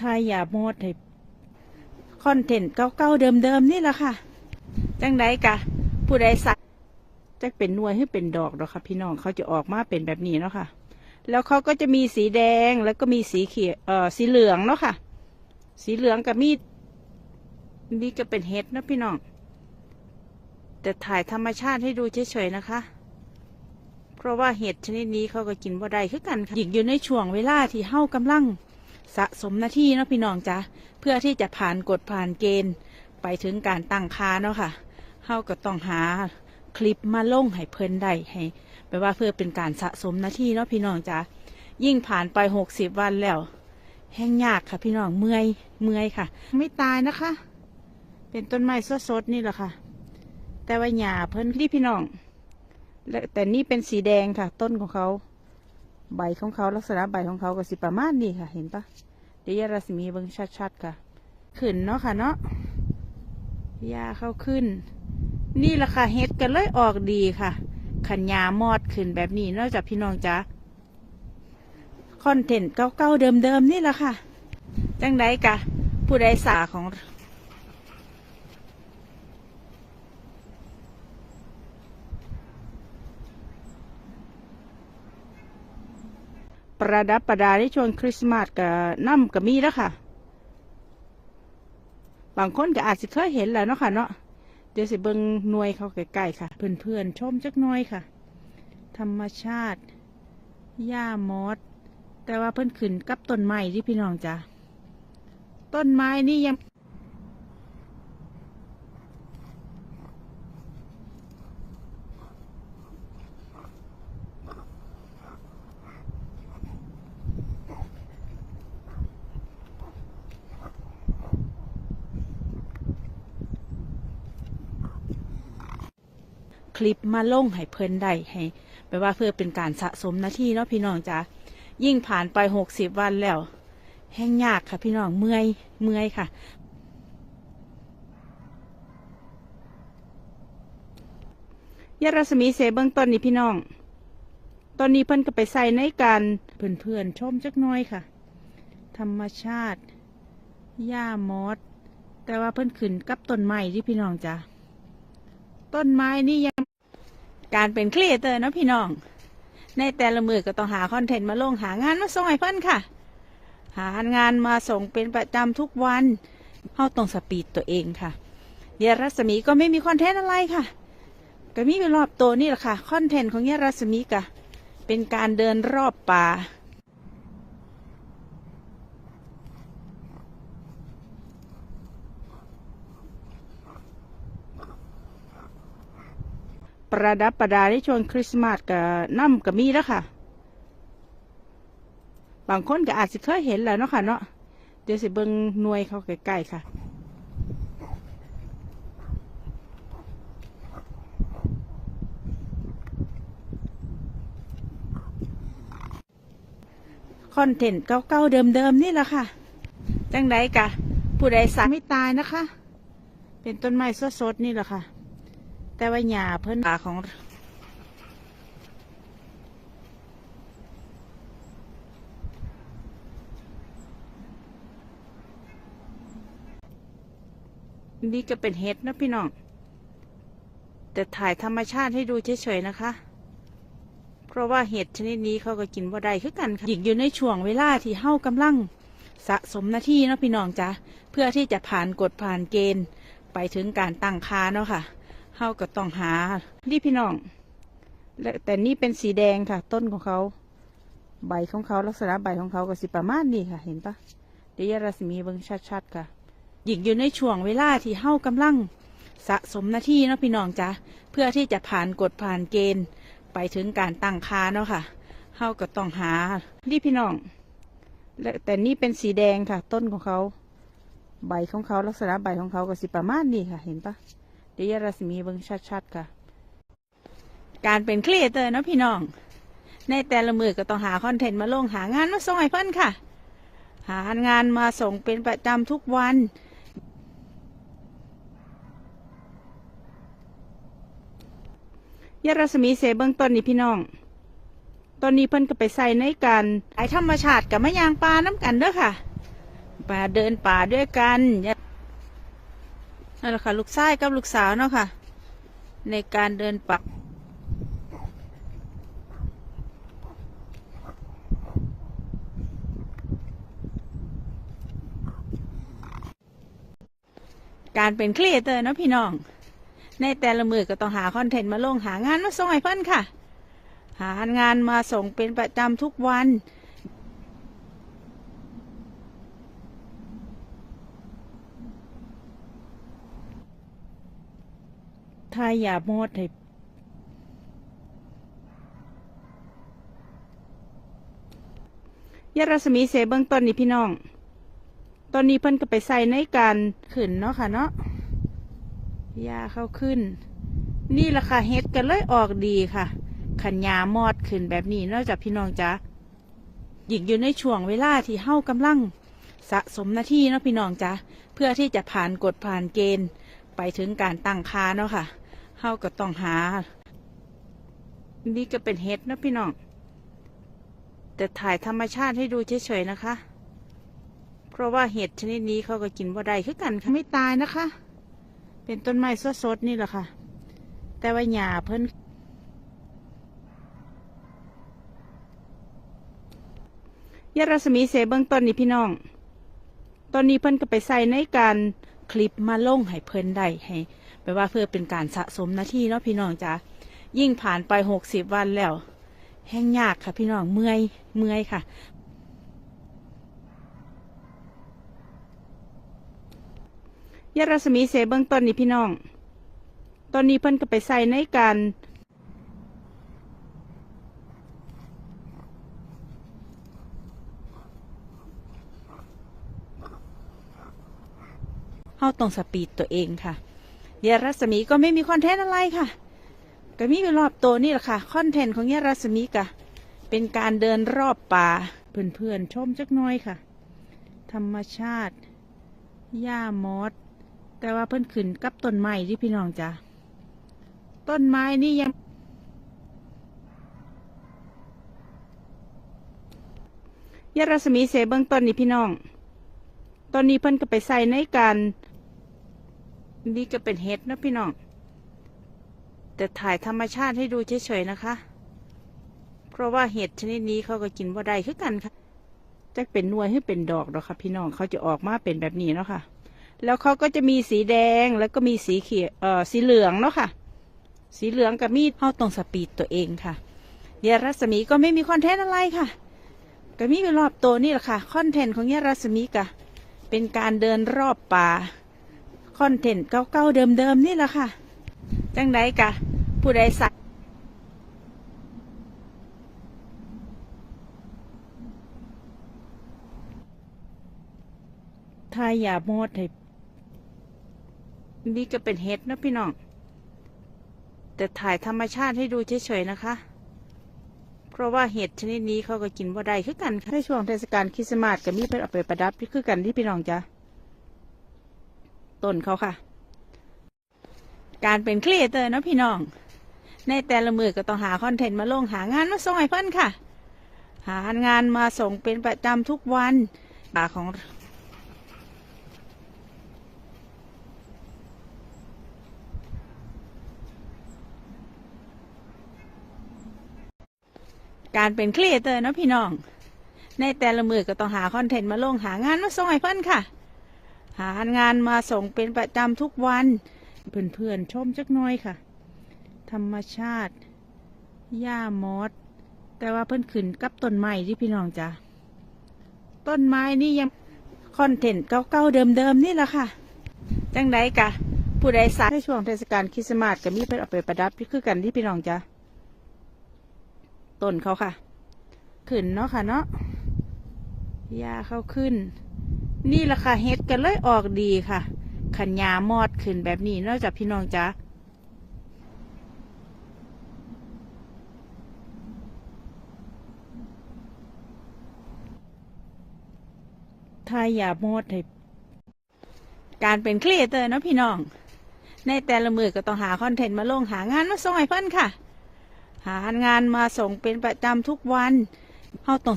ทายยาโมดให้คอนเทนต์เก่าๆเดิมๆนี่แหละค่ะ จังไดกะ ผู้ใดสักจะเป็นนวยให้เป็นดอกดอกค่ะพี่น้องเขาจะออกมาเป็นแบบนี้เนาะค่ะ แล้วเขาก็จะมีสีแดงแล้วก็มีสีเขียวเอ่อสีเหลืองเนาะค่ะ สีเหลืองกับมีดนี่ก็เป็นเห็ดนะพี่น้อง แต่ถ่ายธรรมชาติให้ดูเฉยๆนะคะ เพราะว่าเห็ดชนิดนี้เขาก็กินบ่ได้คือกันค่ะหญิงอยู่ในช่วงเวลาที่เฮากำลัง สะสมหน้าที่เนาะพี่น้องจ้ะเพื่อที่จะผ่านกฎผ่านเกณฑ์ ไปถึงการตั้งค่าเนาะค่ะเฮาก็ต้องหาคลิปมาลงให้เพิ่นได้ให้แปลว่าเพื่อเป็นการสะสมหน้าที่เนาะพี่น้องจ้ะยิ่งผ่านไปหกสิบวันแล้ว แห้งยากค่ะ พี่น้องเมื่อยเมื่อยค่ะ ไม่ตายนะคะ เป็นต้นไม้สดๆนี่แหละค่ะ แต่ว่าหญ้าเพิ่นที่พี่น้องและแต่นี่เป็นสีแดงค่ะ ต้นของเขา ใบของเขาลักษณะใบของเขาก็สิประมาณนี้ค่ะ เห็นปะเดี๋ยวยารัศมีเบิ่งชัดๆค่ะ ขึ้นเนาะค่ะเนาะยาเข้าขึ้น นี่แหละค่ะเฮ็ดกันเลยออกดีค่ะขันยามอดขึ้นแบบนี้นอกจากพี่น้องจ้าคอนเทนต์เก่าๆเดิมๆนี่แหละค่ะ จังไดกะ ผู้ใดสาของ ประดับประดาในช่วงคริสต์มาสกับน้ำกับมีแล้วค่ะ บางคนก็อาจจะเคยเห็นแล้วเนาะค่ะเนาะ เดี๋ยวสิเบิงหน่วยเขาใกล้ๆค่ะ เพื่อนๆชมจักหน่อยค่ะ ธรรมชาติ หญ้ามอส แต่ว่าเพิ่นขึ้นกับต้นไม้ที่พี่น้องจ้ะ ต้นไม้นี่ยัง ลิปมาลงให้เพิ่นได้ให้แปลว่าเพื่อเป็นการสะสมหน้าที่เนาะพี่น้องจ้ะยิ่งผ่านไปหกสิบวันแล้ว แห้งยากค่ะ พี่น้องเมื่อยเมื่อยค่ะยารัศมีเสเบื้องต้นนี่พี่น้อง ตอนนี้เพิ่นก็ไปใส่ในการเพื่อนๆชมจักน้อยค่ะ ธรรมชาติหญ้ามอดแต่ว่าเพิ่นขึ้นกับต้นไม้ที่พี่น้องจ้ะต้นไม้นี่ยัง การเป็นครีเอเตอร์เนาะพี่น้อง ในแต่ละมือก็ต้องหาคอนเทนต์มาลงหางานมาส่งให้เพื่อนค่ะ หางานมาส่งเป็นประจำทุกวันเข้าตรงสปีดตัวเองค่ะเยรัศมีก็ไม่มีคอนเทนต์อะไรค่ะก็มีไปรอบตัวนี่แหละค่ะคอนเทนต์ของเยรัศมีก็เป็นการเดินรอบป่า ประดับประดาในช่วงคริสต์มาสกับน้ำกับมีแล้วค่ะ บางคนก็อาจจะเคยเห็นแล้วเนาะค่ะเนาะเดี๋ยวสิเบิงหน่วยเขาใกล้ๆค่ะคอนเทนต์เก่าๆเดิมๆนี่แหละค่ะ จังไดกะ ผู้ใดสาไม่ตายนะคะ เป็นต้นไม้สดๆนี่แหละค่ะ แต่ว่าหญ้าเพิ่นป่าของนี่ก็เป็นเห็ดนะพี่น้อง แต่ถ่ายธรรมชาติให้ดูเฉยๆนะคะ เพราะว่าเห็ดชนิดนี้เขาก็กินบ่ได้คือกันค่ะหญิงอยู่ในช่วงเวลาที่เฮากำลัง สะสมหน้าที่เนาะพี่น้องจ้ะเพื่อที่จะผ่านกฎผ่านเกณฑ์ไปถึงการตั้งค่าเนาะค่ะ เฮาก็ต้องหา นี่พี่น้องและแต่นี่เป็นสีแดงค่ะ ต้นของเขา ใบของเขาลักษณะใบของเขาก็สิประมาณนี้ค่ะ เห็นปะเดี๋ยวรัศมีเบิ่งชัดๆค่ะหญิงอยู่ในช่วงเวลาที่เฮากำลังสะสมหน้าที่เนาะพี่น้องจ้ะเพื่อที่จะผ่านกฎผ่านเกณฑ์ไปถึงการตั้งค่าเนาะค่ะเฮาก็ต้องหา นี่พี่น้องและแต่นี่เป็นสีแดงค่ะ ต้นของเขา ใบของเขาลักษณะใบของเขาก็สิประมาณนี้ค่ะ เห็นปะ ดี๋ยวยารัศมีเบิ่งชัดๆค่ะ การเป็นครีเอเตอร์เนาะพี่น้อง ในแต่ละมือก็ต้องหาคอนเทนต์มาลงหางานมาส่งให้เพิ่อนค่ะ หางานมาส่งเป็นประจำทุกวันยารัศมีเสเบื้องต้นนี่พี่น้อง ตอนนี้เพิ่นก็ไปใส่ในการไอธรรมชาติกับมะยางปลาน้ำกันเด้อค่ะปป่าเดินป่าด้วยกัน นั่นแหละค่ะ ลูกชายกับลูกสาวเนาะค่ะ ในการเดินป่าการเป็นครีเอเตอร์เนาะพี่น้อง ในแต่ละมือก็ต้องหาคอนเทนต์มาลงหางานมาส่งให้เพื่อนค่ะ หางานมาส่งเป็นประจำทุกวัน ถ้าอย่าโมดให้ยารัศมีเสเบื้องต้นนี่พี่น้อง ตอนนี้เพิ่นก็ไปใส่ในการขึ้นเนาะค่ะเนาะ ยาเข้าขึ้น นี่แหละค่ะเฮ็ดกันเลยออกดีค่ะ ขันยามอดขึ้นแบบนี้นอกจากพี่น้องจ้ะหญิงอยู่ในช่วงเวลาที่เฮากำลังสะสมหน้าที่เนาะพี่น้องจ้ะเพื่อที่จะผ่านกฎผ่านเกณฑ์ไปถึงการตั้งคาเนาะค่ะ เฮาก็ต้องหา นี่ก็เป็นเฮ็ดเนาะพี่น้อง แต่ถ่ายธรรมชาติให้ดูเฉยๆนะคะ เพราะว่าเห็ดชนิดนี้เขาก็กินบ่ได้คือกันค่ะไม่ตายนะคะ เป็นต้นไม้สดๆนี่แหละค่ะ แต่ว่าหญ้าเพิ่นยารัศมีเสเบื้องต้นนี่พี่น้อง ตอนนี้เพิ่นก็ไปใส่ในการคลิปมาลงให้เพิ่นได้ให้ แปลว่าเพื่อเป็นการสะสมหน้าที่เนาะพี่น้องจ้ะยิ่งผ่านไปหกสิบวันแล้ว แห้งยากค่ะพี่น้องเมื่อยเมื่อยค่ะยารัศมีเสเบื้องต้นนี่พี่น้อง ตอนนี้เพิ่นก็ไปใส่ในการเฮาต้องสปีดตัวเองค่ะ ยารัศมีก็ไม่มีคอนเทนต์อะไรค่ะ ก็มีเป็นรอบตัวนี่แหละค่ะคอนเทนต์ของยารัศมีกะเป็นการเดินรอบป่าเพื่อนๆชมจักน้อยค่ะ ธรรมชาติหญ้ามอสแต่ว่าเพิ่นขึ้นกับต้นไม้ที่พี่น้องจ้ะต้นไม้นี่ยังยารัศมีเสเบื้องต้นนี่พี่น้อง ตอนนี้เพิ่นก็ไปใส่ในการ นี่ก็เป็นเห็ดนะพี่น้อง แต่ถ่ายธรรมชาติให้ดูเฉยๆนะคะ เพราะว่าเห็ดชนิดนี้เขาก็กินบ่ได้คือกันค่ะจะเป็นนวยให้เป็นดอกดอกค่ะพี่น้องเขาจะออกมาเป็นแบบนี้เนาะค่ะ แล้วเขาก็จะมีสีแดงแล้วก็มีสีเขียวเอ่อสีเหลืองเนาะค่ะ สีเหลืองกับมีดเข้าตรงสปีดตัวเองค่ะเยรัศมีก็ไม่มีคอนเทนต์อะไรค่ะก็มีเป็นรอบตัวนี่แหละค่ะคอนเทนต์ของเยรัศมีกะเป็นการเดินรอบป่า คอนเทนต์เก่าๆเดิมๆนี่แหละค่ะ จังไดกะ ผู้ใดสักถ้าอย่าโมดให้นี่ก็เป็นเห็ดนะพี่น้อง แต่ถ่ายธรรมชาติให้ดูเฉยๆนะคะ เพราะว่าเห็ดชนิดนี้เขาก็กินบ่ได้คือกันในช่วงเทศกาลคริสต์มาสก็มีเพิ่นเอาไปประดับคือกันที่พี่น้องจ้ะ ต้นเขาค่ะ การเป็นครีเอเตอร์เนาะพี่น้อง ในแต่ละมือก็ต้องหาคอนเทนต์มาลงหางานมาส่งให้เพื่อนค่ะ หางานมาส่งเป็นประจำทุกวันป่าของการเป็นครีเอเตอร์เนาะพี่น้อง ในแต่ละมือก็ต้องหาคอนเทนต์มาลงหางานมาส่งให้เพื่อนค่ะ หางานมาส่งเป็นประจำทุกวัน เพื่อนๆชมจักน้อยค่ะ ธรรมชาติหญ้ามอสแต่ว่าเพิ่นขึ้นกับต้นไม้ที่พี่น้องจ้ะต้นไม้นี่ยังคอนเทนต์เก่าๆเดิมๆนี่แหละค่ะ จังไดกะ ผู้ใดสักในช่วงเทศกาลคริสต์มาสก็มีเพิ่นเอาไปประดับคือกันที่พี่น้องจ้ะต้นเขาค่ะ ขึ้นเนาะค่ะเนาะหญ้าเขาขึ้น นี่แหละค่ะเฮ็ดกันเลยออกดีค่ะขันยามอดขึ้นแบบนี้นอกจากพี่น้องจ้ะถ้าอย่าโมดให้การเป็นครีเอเตอร์นะพี่น้อง ในแต่ละมือก็ต้องหาคอนเทนต์มาลงหางานมาส่งให้เพื่อนค่ะ หางานมาส่งเป็นประจำทุกวันเฮาต้อง